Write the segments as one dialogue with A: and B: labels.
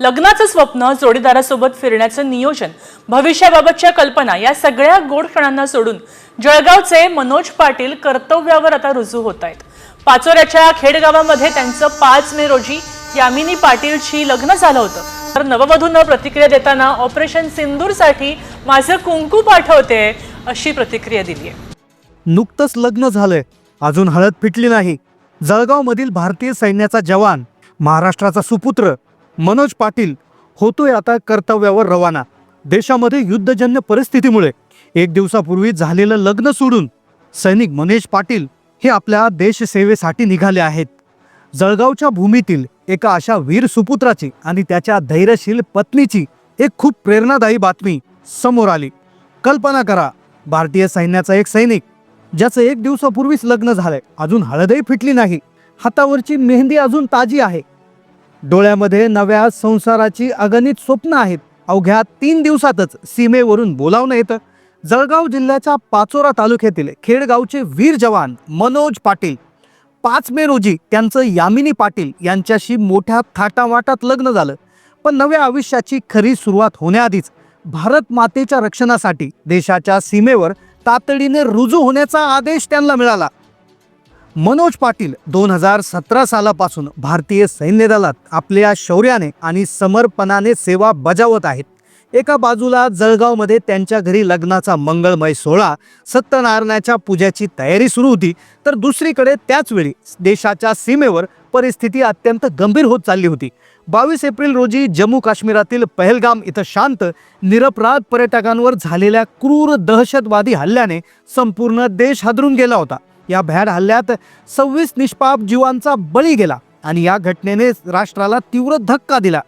A: लग्नाचं स्वप्न जोडीदारासोबत फिरण्याचं नियोजन भविष्याबाबतच्या कल्पना या सगळ्या गोड क्षणांना सोडून जळगावचे मनोज पाटील कर्तव्यावर आता रुजू होत आहेत. पाचोऱ्याच्या खेडगावामध्ये त्यांचं पाच मे रोजी यामिनी पाटीलशी लग्न झालं होतं. तर नववधूंना प्रतिक्रिया देताना ऑपरेशन सिंदूरसाठी माझं कुंकू पाठवते अशी प्रतिक्रिया दिली आहे
B: नुकतंच लग्न झालंय. अजून हळद फिटली नाही. जळगावमधील भारतीय सैन्याचा जवान महाराष्ट्राचा सुपुत्र मनोज पाटील होतोय आता कर्तव्यावर रवाना. देशामध्ये युद्धजन्य परिस्थितीमुळे एक दिवसापूर्वी झालेलं लग्न सोडून सैनिक मनेश पाटील हे आपल्या देशसेवेसाठी निघाले आहेत. जळगावच्या भूमीतील एका अशा वीर सुपुत्राची आणि त्याच्या धैर्यशील पत्नीची एक खूप प्रेरणादायी बातमी समोर आली. कल्पना करा भारतीय सैन्याचा एक सैनिक ज्याचं एक दिवसापूर्वीच लग्न झालंय. अजून हळदही फिटली नाही. हातावरची मेहंदी अजून ताजी आहे. डोळ्यामध्ये नव्या संसाराची अगणित स्वप्न आहेत. अवघ्या तीन दिवसातच सीमेवरून बोलावणं येतं. जळगाव जिल्ह्याच्या पाचोरा तालुक्यातील खेडगावचे वीर जवान मनोज पाटील पाच मे रोजी त्यांचं यामिनी पाटील यांच्याशी मोठ्या थाटामाटात लग्न झालं. पण नव्या आयुष्याची खरी सुरुवात होण्याआधीच भारत मातेच्या रक्षणासाठी देशाच्या सीमेवर तातडीने रुजू होण्याचा आदेश त्यांना मिळाला. मनोज पाटील दोन हजार सतरा सालापासून भारतीय सैन्य दलात आपल्या शौर्याने आणि समर्पणाने सेवा बजावत आहेत. एका बाजूला जळगावमध्ये त्यांच्या घरी लग्नाचा मंगळमय सोहळा सत्यनारायणाच्या पूजेची तयारी सुरू होती तर दुसरीकडे त्याचवेळी देशाच्या सीमेवर परिस्थिती अत्यंत गंभीर होत चालली होती. बावीस एप्रिल रोजी जम्मू काश्मीरातील पहलगाम इथं शांत निरपराध पर्यटकांवर झालेल्या क्रूर दहशतवादी हल्ल्याने संपूर्ण देश हादरून गेला होता. या भ्याड हल्ल्यात सव्वीस निष्पाप जीवांचा बळी गेला आणि या घटनेने राष्ट्राला तीव्र धक्का दिला.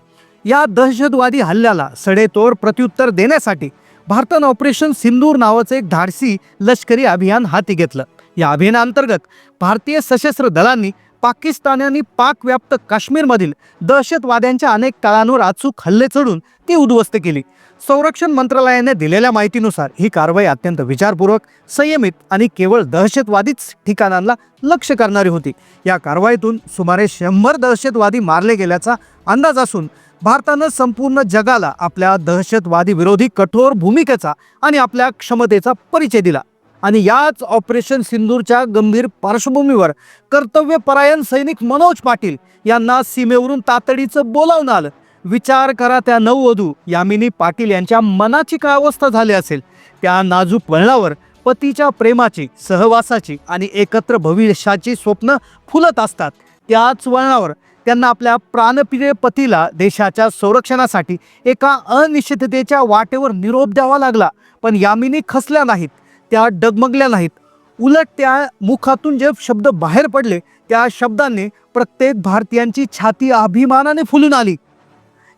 B: या दहशतवादी हल्ल्याला सडेतोड प्रत्युत्तर देण्यासाठी भारतानं ऑपरेशन सिंदूर नावाचं एक धाडसी लष्करी अभियान हाती घेतलं. या अभियानाअंतर्गत भारतीय सशस्त्र दलांनी पाकिस्तान आणि पाकव्याप्त काश्मीरमधील दहशतवाद्यांच्या अनेक तळांवर अचूक हल्ले चढून ती उद्ध्वस्त केली. संरक्षण मंत्रालयाने दिलेल्या माहितीनुसार ही कारवाई अत्यंत विचारपूर्वक संयमित आणि केवळ दहशतवादीच ठिकाणांना लक्ष करणारी होती. या कारवाईतून सुमारे शंभर दहशतवादी मारले गेल्याचा अंदाज असून भारतानं संपूर्ण जगाला आपल्या दहशतवादी विरोधी कठोर भूमिकेचा आणि आपल्या क्षमतेचा परिचय दिला. आणि याच ऑपरेशन सिंदूरच्या गंभीर पार्श्वभूमीवर कर्तव्यपरायण सैनिक मनोज पाटील यांना सीमेवरून तातडीचं बोलावणं आलं. विचार करा त्या नववधू यामिनी पाटील यांच्या मनाची काय अवस्था झाली असेल? त्या नाजूक वळणावर पतीच्या प्रेमाची सहवासाची आणि एकत्र भविष्याची स्वप्न फुलत असतात. त्याच वळणावर त्यांना आपल्या प्राणप्रिय पतीला देशाच्या संरक्षणासाठी एका अनिश्चिततेच्या वाटेवर निरोप द्यावा लागला. पण यामिनी खसल्या नाहीत त्या डगमगल्या नाहीत. उलट त्या मुखातून जे शब्द बाहेर पडले त्या शब्दांनी प्रत्येक भारतीयांची छाती अभिमानाने फुलून आली.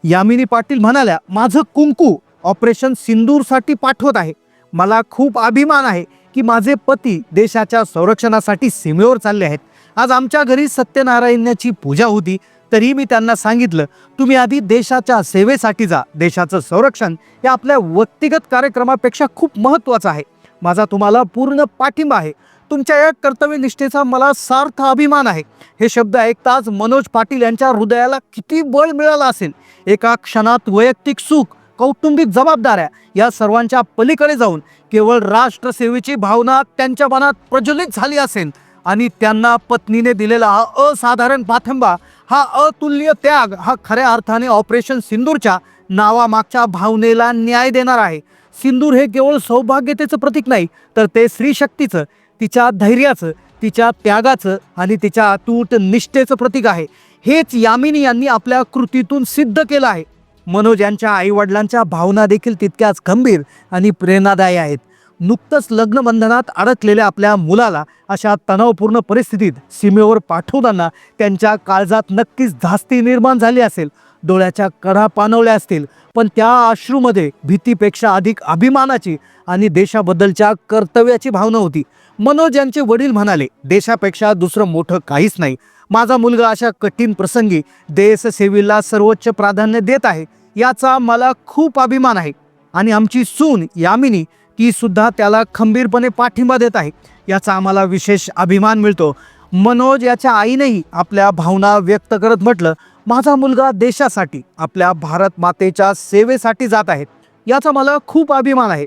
B: यामिनी पाटील म्हणाल्या माझं कुंकू ऑपरेशन सिंदूरसाठी पाठवत आहे. मला खूप अभिमान आहे की माझे पती देशाच्या संरक्षणासाठी सीमेवर चालले आहेत. आज आमच्या घरी सत्यनारायणाची पूजा होती तरी मी त्यांना सांगितलं तुम्ही आधी देशाच्या सेवेसाठी जा. देशाचं संरक्षण हे आपल्या व्यक्तिगत कार्यक्रमापेक्षा खूप महत्त्वाचं आहे. माझा तुम्हाला पूर्ण पाठिंबा आहे. तुमच्या या कर्तव्यनिष्ठेचा मला सार्थ अभिमान आहे. हे शब्द ऐकताच मनोज पाटील यांच्या हृदयाला किती बळ मिळालं असेल. एका क्षणात वैयक्तिक सुख कौटुंबिक जबाबदाऱ्या या सर्वांच्या पलीकडे जाऊन केवळ राष्ट्रसेवेची भावना त्यांच्या मनात प्रज्वलित झाली असेल. आणि त्यांना पत्नीने दिलेला हा असाधारण पाठिंबा हा अतुल्य त्याग हा खऱ्या अर्थाने ऑपरेशन सिंदूरच्या नावामागच्या भावनेला न्याय देणार आहे. सिंदूर हे केवळ सौभाग्यतेचं प्रतीक नाही तर ते स्त्रीशक्तीचं तिच्या धैर्याचं तिच्या त्यागाचं आणि तिच्या अतूट निष्ठेचं प्रतीक आहे. हेच यामिनी यांनी आपल्या कृतीतून सिद्ध केलं आहे. मनोज यांच्या आईवडिलांच्या भावना देखील तितक्याच गंभीर आणि प्रेरणादायी आहेत. नुकतंच लग्नबंधनात अडकलेल्या आपल्या मुलाला अशा तणावपूर्ण परिस्थितीत सीमेवर पाठवताना त्यांच्या काळजात नक्कीच धास्ती निर्माण झाली असेल. डोळ्याच्या कडा पानवल्या असतील. पण त्या अश्रूमध्ये भीतीपेक्षा अधिक अभिमानाची आणि देशाबद्दलच्या कर्तव्याची भावना होती. मनोज यांचे वडील म्हणाले देशापेक्षा दुसरं मोठं काहीच नाही. माझा मुलगा अशा कठीण प्रसंगी देशसेवेला सर्वोच्च प्राधान्य देत आहे. याचा मला खूप अभिमान आहे. आणि आमची सून यामिनी ती सुद्धा त्याला खंबीरपणे पाठिंबा देत आहे. याचा आम्हाला विशेष अभिमान मिळतो. मनोज याच्या आईनेही आपल्या भावना व्यक्त करत म्हटलं माझा मुलगा देशासाठी आपल्या भारत मातेच्या सेवेसाठी जात आहे. याचा मला खूप अभिमान आहे.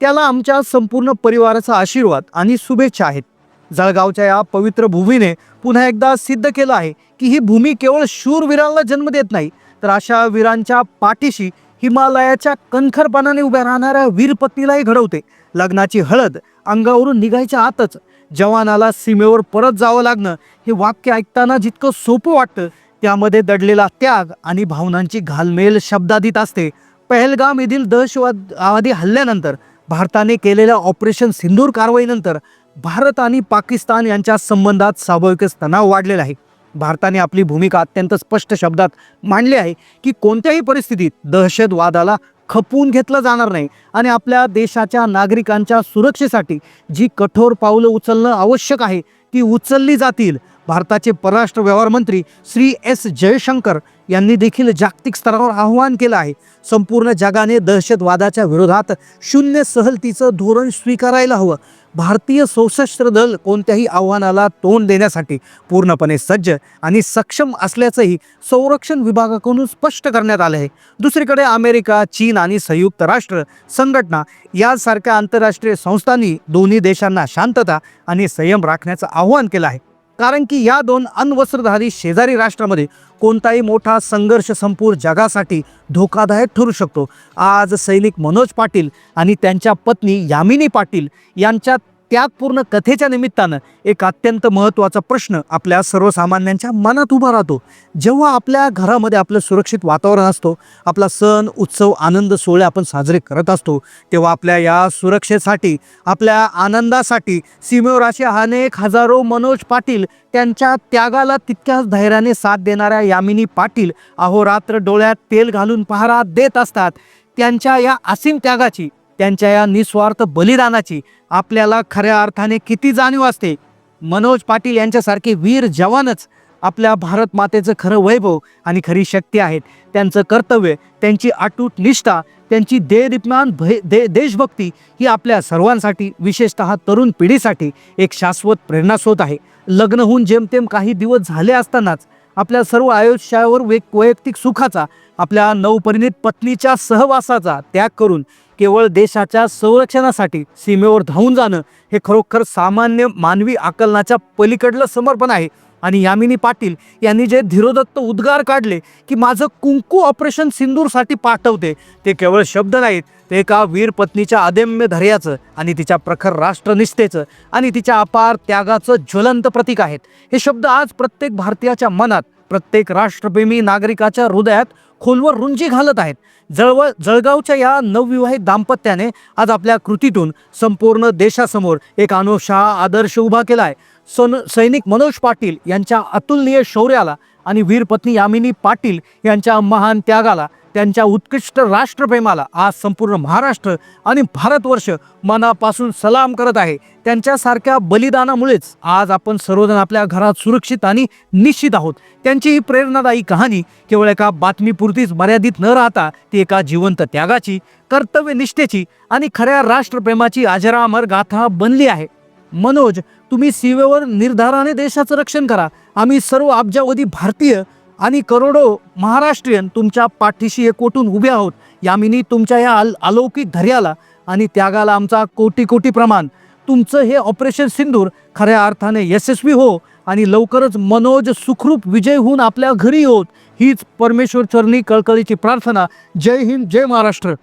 B: त्याला आमच्या संपूर्ण परिवाराचा आशीर्वाद आणि शुभेच्छा आहेत. जळगावच्या या पवित्र भूमीने पुन्हा एकदा सिद्ध केलं आहे की ही भूमी केवळ शूरवीरांना जन्म देत नाही तर अशा वीरांच्या पाठीशी हिमालयाच्या कणखरपणाने उभ्या राहणाऱ्या वीरपत्नीलाही घडवते. लग्नाची हळद अंगावरून निघायच्या आतच जवानाला सीमेवर परत जावं लागणं हे वाक्य ऐकताना जितकं सोपं वाटतं त्यामध्ये दडलेला त्याग आणि भावनांची घालमेल शब्दाधीत असते. पहलगाम येथील दहशतवादी हल्ल्यानंतर भारताने केलेल्या ऑपरेशन सिंदूर कारवाईनंतर भारत आणि पाकिस्तान यांच्या संबंधात स्वाभाविकच तणाव वाढलेला आहे. भारताने आपली भूमिका अत्यंत स्पष्ट शब्दात मांडली आहे की कोणत्याही परिस्थितीत दहशतवादाला खपवून घेतलं जाणार नाही आणि आपल्या देशाच्या नागरिकांच्या सुरक्षेसाठी जी कठोर पावलं उचलणं आवश्यक आहे ती उचलली जातील. भारताचे परराष्ट्र व्यवहार मंत्री श्री एस जयशंकर यांनी देखील जागतिक स्तरावर आव्हान केलं आहे. संपूर्ण जगाने दहशतवादाच्या विरोधात शून्य सहलतीचं धोरण स्वीकारायला हवं. भारतीय सशस्त्र दल कोणत्याही आव्हानाला तोंड देण्यासाठी पूर्णपणे सज्ज आणि सक्षम असल्याचंही संरक्षण विभागाकडून स्पष्ट करण्यात आलं आहे. दुसरीकडे अमेरिका चीन आणि संयुक्त राष्ट्र संघटना यासारख्या आंतरराष्ट्रीय संस्थांनी दोन्ही देशांना शांतता आणि संयम राखण्याचं आव्हान केलं आहे. कारण की या दोन अण्वस्त्रधारी शेजारी राष्ट्रामध्ये कोणताही मोठा संघर्ष संपूर्ण जगासाठी धोकादायक ठरू शकतो. आज सैनिक मनोज पाटील आणि त्यांच्या पत्नी यामिनी पाटील यांच्यात त्यागपूर्ण कथेच्या निमित्तानं एक अत्यंत महत्त्वाचा प्रश्न आपल्या सर्वसामान्यांच्या मनात उभा राहतो. जेव्हा आपल्या घरामध्ये आपलं सुरक्षित वातावरण असतो आपला सण उत्सव आनंद सोहळे आपण साजरे करत असतो तेव्हा आपल्या या सुरक्षेसाठी आपल्या आनंदासाठी सीमेवर असे अनेक हजारो मनोज पाटील त्यांच्या त्यागाला तितक्याच धैर्याने साथ देणाऱ्या यामिनी पाटील अहोरात्र डोळ्यात तेल घालून पहारा देत असतात. त्यांच्या या असीम त्यागाची त्यांच्या या निस्वार्थ बलिदानाची आपल्याला खऱ्या अर्थाने किती जाणीव असते. मनोज पाटील यांच्यासारखे वीर जवानच आपल्या भारत मातेचं खरं वैभव आणि खरी शक्ती आहेत. त्यांचं कर्तव्य त्यांची अटूट निष्ठा त्यांची देदीप्यमान भय दे देशभक्ती ही आपल्या सर्वांसाठी विशेषतः तरुण पिढीसाठी एक शाश्वत प्रेरणास्रोत आहे. लग्न होऊन जेमतेम काही दिवस झाले असतानाच आपल्या सर्व आयुष्यावर वै वैयक्तिक सुखाचा आपल्या नवपरिणित पत्नीच्या सहवासाचा त्याग करून केवळ देशाच्या संरक्षणासाठी सीमेवर धावून जाणं हे खरोखर सामान्य मानवी आकलनाच्या पलीकडलं समर्पण आहे. आणि यामिनी पाटील यांनी जे धीरोदत्त उद्गार काढले की माझं कुंकू ऑपरेशन सिंदूरसाठी पाठवते ते केवळ शब्द नाहीत ते एका वीर पत्नीच्या अदम्य धैर्याचं आणि तिच्या प्रखर राष्ट्रनिष्ठेचं आणि तिच्या अपार त्यागाचं ज्वलंत प्रतीक आहेत. हे शब्द आज प्रत्येक भारतीयाच्या मनात प्रत्येक राष्ट्रप्रेमी नागरिकाच्या हृदयात खोलवर रुंजी घालत आहेत. जळव जळगावच्या या नवविवाहित दाम्पत्याने आज आपल्या कृतीतून संपूर्ण देशासमोर एक अनोशा आदर्श उभा केला आहे सन सैनिक मनोज पाटील यांच्या अतुलनीय शौर्याला आणि वीरपत्नी यामिनी पाटील यांच्या महान त्यागाला त्यांच्या उत्कृष्ट राष्ट्रप्रेमाला आज संपूर्ण महाराष्ट्र आणि भारतवर्ष मनापासून सलाम करत आहे. त्यांच्यासारख्या बलिदानामुळेच आज आपण सर्वजण आपल्या घरात सुरक्षित आणि निश्चित आहोत. त्यांची ही प्रेरणादायी कहाणी केवळ एका बातमीपुरतीच मर्यादित न राहता ती एका जिवंत त्यागाची कर्तव्यनिष्ठेची आणि खऱ्या राष्ट्रप्रेमाची अजरामर गाथा बनली आहे. मनोज तुम्ही सीमेवर निर्धाराने देशाचं रक्षण करा. आम्ही सर्व अब्जावधी भारतीय आणि करोडो महाराष्ट्रीयन तुमच्या पाठीशी एकवटून उभे आहोत? यामिनी तुमच्या या अल अलौकिक धैर्याला आणि त्यागाला आमचा कोटी कोटी प्रमाण. तुमचं हे ऑपरेशन सिंदूर खऱ्या अर्थाने यशस्वी हो आणि लवकरच मनोज सुखरूप विजय होऊन आपल्या घरी होत हीच परमेश्वर चरणी कळकळीची प्रार्थना. जय हिंद जय महाराष्ट्र.